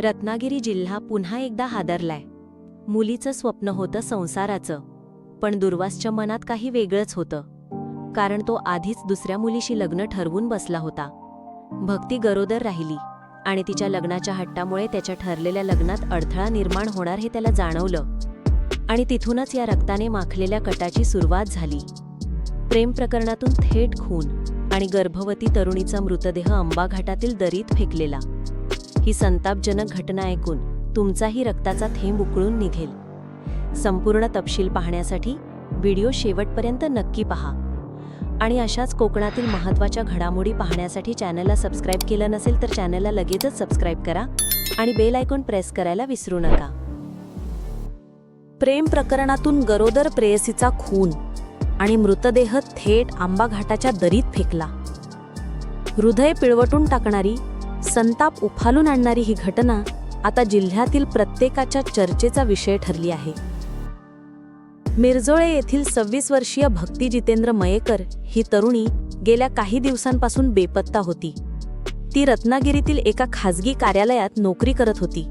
रत्नागिरी जिल्हा पुन्हा एकदा हादरलाय. मुलीचं स्वप्न होतं संसाराचं पण दुर्वासच्या मनात काही वेगळंच होतं. कारण तो आधीच दुसऱ्या मुलीशी लग्न ठरवून बसला होता. भक्ती गरोदर राहिली आणि तिच्या लग्नाच्या हट्टामुळे त्याच्या ठरलेल्या लग्नात अडथळा निर्माण होणार हे त्याला जाणवलं. आणि तिथूनच या रक्ताने माखलेल्या कटाची सुरुवात झाली. प्रेम प्रकरणातून थेट खून आणि गर्भवती तरुणीचा मृतदेह अंबाघाटातील दरीत फेकलेला. ही संतापजनक घटना ऐकून तुमचाही रक्ताचा थेंब उकळून निघेल. संपूर्ण तपशील पाहण्यासाठी व्हिडिओ शेवटपर्यंत नक्की पहा. आणि अशाच कोकणातील महत्त्वाच्या घडामोडी पाहण्यासाठी चॅनलला सबस्क्राईब केलं नसेल तर चॅनलला लगेचच सबस्क्राईब करा आणि बेल आयकॉन प्रेस करायला विसरू नका. प्रेम प्रकरणातून गरोदर प्रेयसीचा खून आणि मृतदेह थेट आंबा घाटाच्या दरीत फेकला. हृदय पिळवटून टाकणारी संताप उफालून आणणारी ही घटना आता जिल्ह्यातील प्रत्येकाच्या चर्चेचा विषय ठरली आहे. मिरजोळे येथील सव्वीस वर्षीय भक्ती जितेंद्र मयेकर ही तरुणी गेल्या काही दिवसांपासून बेपत्ता होती. ती रत्नागिरीतील एका खाजगी कार्यालयात नोकरी करत होती.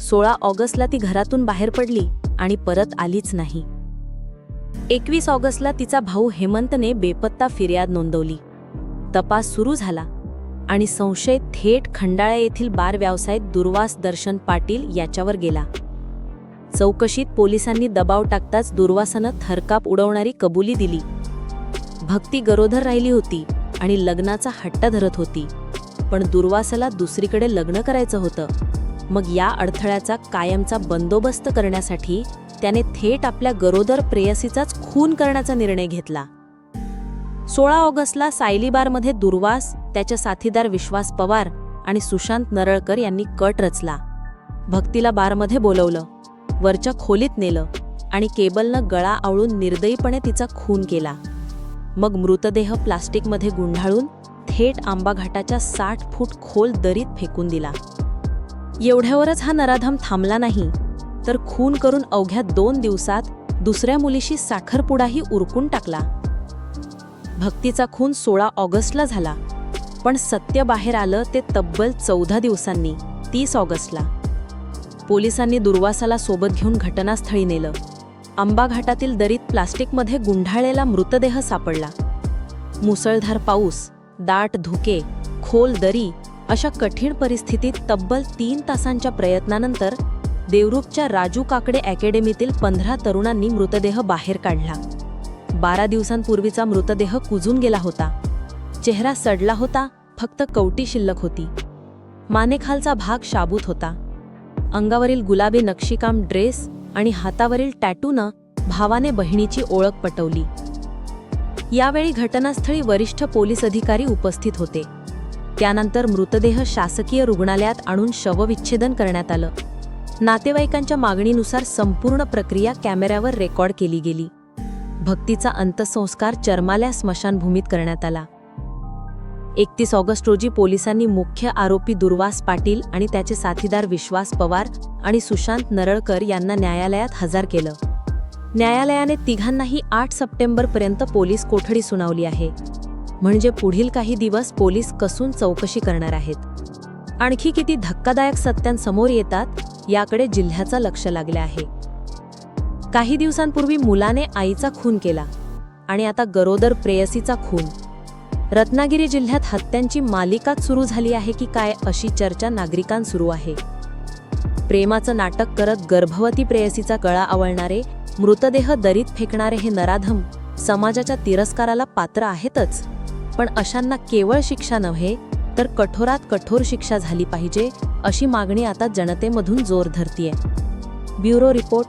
सोळा ऑगस्टला ती घरातून बाहेर पडली आणि परत आलीच नाही. एकवीस ऑगस्टला तिचा भाऊ हेमंतने बेपत्ता फिर्याद नोंदवली. तपास सुरू झाला आणि संशय थेट खंडाळा येथील बार व्यावसायिक दुर्वास दर्शन पाटील याच्यावर गेला. चौकशीत पोलिसांनी दबाव टाकताच दुर्वासानं थरकाप उडवणारी कबुली दिली. भक्ती गरोदर राहिली होती आणि लग्नाचा हट्ट धरत होती. पण दुर्वासाला दुसरीकडे लग्न करायचं होतं. मग या अडथळ्याचा कायमचा बंदोबस्त करण्यासाठी त्याने थेट आपल्या गरोदर प्रेयसीचाच खून करण्याचा निर्णय घेतला. सोळा ऑगस्टला सायलीबारमध्ये दुर्वास त्याच्या साथीदार विश्वास पवार आणि सुशांत नरळकर यांनी कट रचला. भक्तीला बारमध्ये बोलवलं वरच्या खोलीत नेलं आणि केबलनं गळा आवळून निर्दयीपणे तिचा खून केला. मग मृतदेह प्लास्टिकमध्ये गुंढाळून थेट आंबा घाटाच्या साठ फूट खोल दरीत फेकून दिला. एवढ्यावरच हा नराधम थांबला नाही तर खून करून अवघ्या दोन दिवसात दुसऱ्या मुलीशी साखरपुडाही उरकून टाकला. भक्तीचा खून सोळा ऑगस्टला झाला. पण सत्य बाहेर आलं ते तब्बल चौदा दिवसांनी तीस ऑगस्टला. पोलिसांनी दुर्वासाला सोबत घेऊन घटनास्थळी नेलं. आंबा घाटातील दरीत प्लास्टिकमध्ये गुंढाळलेला मृतदेह सापडला. मुसळधार पाऊस दाट धुके खोल दरी अशा कठीण परिस्थितीत तब्बल तीन तासांच्या प्रयत्नानंतर देवरूपच्या राजू काकडे अकॅडमीतील पंधरा तरुणांनी मृतदेह बाहेर काढला. बारा दिवसांपूर्वीचा मृतदेह कुजून गेला होता. चेहरा सडला होता फक्त कवटी शिल्लक होती. मानेखालचा भाग शाबूत होता. अंगावरील गुलाबी नक्षीकाम ड्रेस आणि हातावरील टॅटूनं भावाने बहिणीची ओळख पटवली. यावेळी घटनास्थळी वरिष्ठ पोलीस अधिकारी उपस्थित होते. त्यानंतर मृतदेह शासकीय रुग्णालयात आणून शवविच्छेदन करण्यात आलं. नातेवाईकांच्या मागणीनुसार संपूर्ण प्रक्रिया कॅमेऱ्यावर रेकॉर्ड केली गेली. भक्तीचा अंत्यसंस्कार चर्माल्या स्मशानभूमीत करण्यात आला. एकतीस ऑगस्ट रोजी पोलिसांनी मुख्य आरोपी दुर्वास पाटील आणि त्याचे साथीदार विश्वास पवार आणि सुशांत नरळकर यांना न्यायालयात हजर केलं. न्यायालयाने तिघांनाही आठ सप्टेंबरपर्यंत पोलीस कोठडी सुनावली आहे. म्हणजे पुढील काही दिवस पोलीस कसून चौकशी करणार आहेत. आणखी किती धक्कादायक सत्यांसमोर येतात याकडे जिल्ह्याचं लक्ष लागलं आहे. काही दिवसांपूर्वी मुलाने आईचा खून केला आणि आता गरोदर प्रेयसीचा खून. रत्नागिरी जिल्ह्यात हत्यांची मालिकाच सुरू झाली आहे की काय अशी चर्चा नागरिकां सुरू आहे. प्रेमाचं नाटक करत गर्भवती प्रेयसीचा गळा आवळणारे मृतदेह दरीत फेकणारे हे नराधम समाजाच्या तिरस्काराला पात्र आहेतच. पण अशांना केवळ शिक्षा नव्हे तर कठोरात कठोर शिक्षा झाली पाहिजे अशी मागणी आता जनतेमधून जोर धरतीये. Bureau report